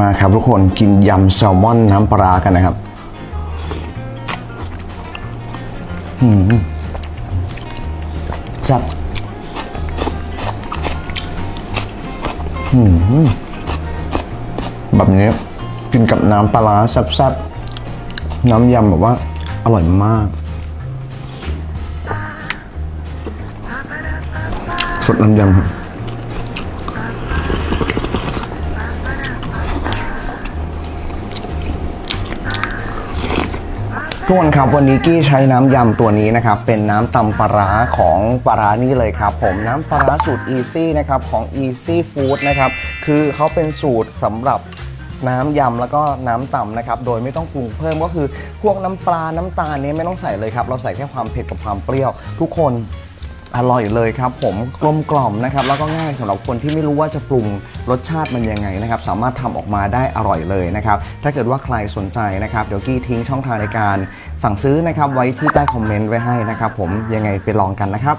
มาครับทุกคนกินยำแซลมอนน้ำปลากันนะครับอืมจับอืมแบบนี้กินกับน้ำปลาร้าแซ่บๆ น้ำยำแบบว่าอร่อยมากสดน้ำยำครับ ทุกคนครับวันนี้กี้ใช้น้ำยำตัวนี้นะครับเป็นน้ำตำปลาร้าของปลาร้านี่เลยครับผมน้ำปลาร้าสูตร Easy นะครับของ Easy Food นะครับคือเขาเป็นสูตรสำหรับน้ำยำแล้วก็น้ำตำนะครับโดยไม่ต้องปรุงเพิ่มก็คือพวกน้ำปลาน้ำตาลเนี้ไม่ต้องใส่เลยครับเราใส่แค่ความเผ็ดกับความเปรี้ยว ทุกคน อร่อยเลยครับผมกลมกล่อมนะครับแล้วก็ง่ายสำหรับคนที่ไม่รู้ว่าจะปรุงรสชาติมันยังไงนะครับสามารถทำออกมาได้อร่อยเลยนะครับถ้าเกิดว่าใครสนใจนะครับเดี๋ยวกี้ทิ้งช่องทางในการสั่งซื้อนะครับไว้ที่ใต้คอมเมนต์ไว้ให้นะครับผมยังไงไปลองกันนะครับ